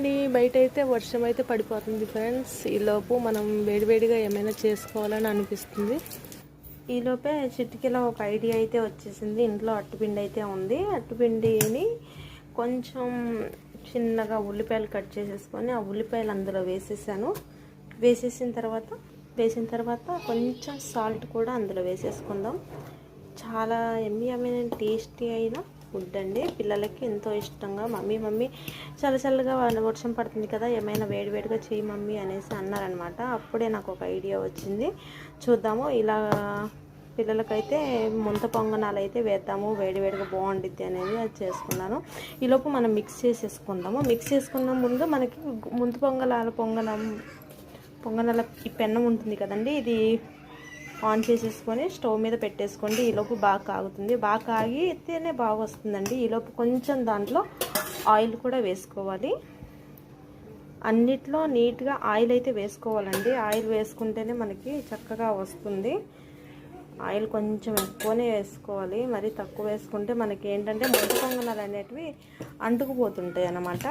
అండి బయట అయితే వర్షం అయితే పడిపోతుంది ఫ్రెండ్స్. ఈలోపు మనం వేడివేడిగా ఏమైనా చేసుకోవాలని అనిపిస్తుంది. ఈలోపే చిటికీలో ఒక ఐడియా అయితే వచ్చేసింది. ఇంట్లో అట్టుపిండి అయితే ఉంది. అట్టుపిండిని కొంచెం చిన్నగా ఉల్లిపాయలు కట్ చేసేసుకొని ఆ ఉల్లిపాయలు అందులో వేసేసాను. వేసేసిన తర్వాత వేసిన తర్వాత కొంచెం సాల్ట్ కూడా అందులో వేసేసుకుందాం. చాలా ఎమ్మి ఎమ్మి టేస్టీ అయినా ఫుడ్ అండి. పిల్లలకి ఎంతో ఇష్టంగా మమ్మీ మమ్మీ చల్ల చల్లగా వర్షం పడుతుంది కదా ఏమైనా వేడివేడిగా చేయి మమ్మీ అనేసి అన్నారనమాట. అప్పుడే నాకు ఒక ఐడియా వచ్చింది. చూద్దాము ఇలా పిల్లలకైతే ముంత పొంగనాలు అయితే వేద్దాము వేడివేడిగా బాగుండిద్ది అనేది అది చేసుకున్నాను. ఈలోపు మనం మిక్స్ చేసేసుకుందాము. మిక్స్ చేసుకున్న ముందు మనకి ముంత పొంగలాల పొంగనం పొంగనాల ఈ పెన్నం ఉంటుంది కదండి ఇది ఆన్ చేసేసుకొని స్టవ్ మీద పెట్టేసుకోండి. ఈలోపు బాగా కాగుతుంది. బాగా కాగితేనే బాగా వస్తుందండి. ఈలోపు కొంచెం దాంట్లో ఆయిల్ కూడా వేసుకోవాలి. అన్నిట్లో నీట్గా ఆయిల్ అయితే వేసుకోవాలండి. ఆయిల్ వేసుకుంటేనే మనకి చక్కగా వస్తుంది. ఆయిల్ కొంచెం ఎక్కువనే వేసుకోవాలి. మరి తక్కువ వేసుకుంటే మనకి ఏంటంటే మొదటి పొంగనాలు అనేటివి అంటుకుపోతుంటాయి అన్నమాట.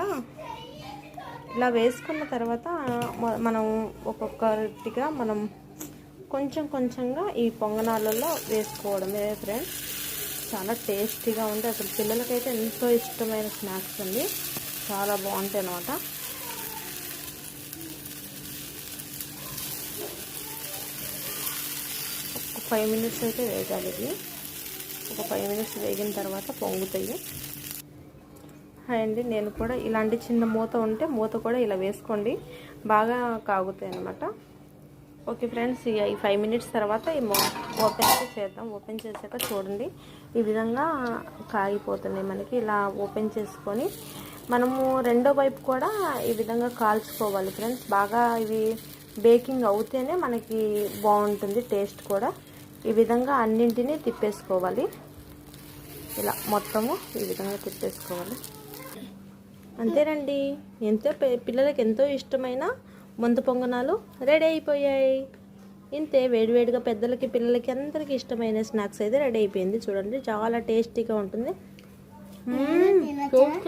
ఇలా వేసుకున్న తర్వాత మనం ఒక్కొక్కటిగా మనం కొంచెం కొంచెంగా ఈ పొంగనాలలో వేసుకోవడమే ఫ్రెండ్స్ చాలా టేస్టీగా ఉంది. అసలు పిల్లలకైతే ఎంతో ఇష్టమైన స్నాక్స్ అండి. చాలా బాగుంటాయి అనమాట ఒక ఫైవ్ మినిట్స్ అయితే వేగాలి ఇది. ఒక ఫైవ్ మినిట్స్ వేగిన తర్వాత పొంగుతాయి. హాయ్ అండి. నేను కూడా ఇలాంటి చిన్న మూత ఉంటే మూత కూడా ఇలా వేసుకోండి. బాగా కాగుతాయి అనమాట ఓకే ఫ్రెండ్స్ ఈ ఫైవ్ మినిట్స్ తర్వాత ఓపెన్ చేద్దాం ఓపెన్ చేశాక చూడండి ఈ విధంగా కాగిపోతున్నాయి మనకి. ఇలా ఓపెన్ చేసుకొని మనము రెండో వైపు కూడా ఈ విధంగా కాల్చుకోవాలి ఫ్రెండ్స్. బాగా ఇవి బేకింగ్ అవుతేనే మనకి బాగుంటుంది టేస్ట్ కూడా. ఈ విధంగా అన్నింటినీ తిప్పేసుకోవాలి. ఇలా మొత్తము ఈ విధంగా తిప్పేసుకోవాలి. అంతేనండి. ఎంతో పిల్లలకి ఎంతో ఇష్టమైన ముంత పొంగనాలు రెడీ అయిపోయాయి. ఇంతే వేడివేడిగా పెద్దలకి పిల్లలకి అందరికీ ఇష్టమైన స్నాక్స్ అయితే రెడీ అయిపోయింది. చూడండి చాలా టేస్టీగా ఉంటుంది.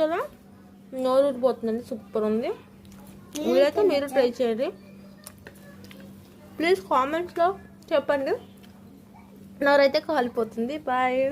కదా? నోరు ఊరిపోతుందండి సూపర్ ఉంది. మీరైతే మీరు ట్రై చేయండి. ప్లీజ్ కామెంట్స్లో చెప్పండి. నోరైతే కాలిపోతుంది. బాయ్.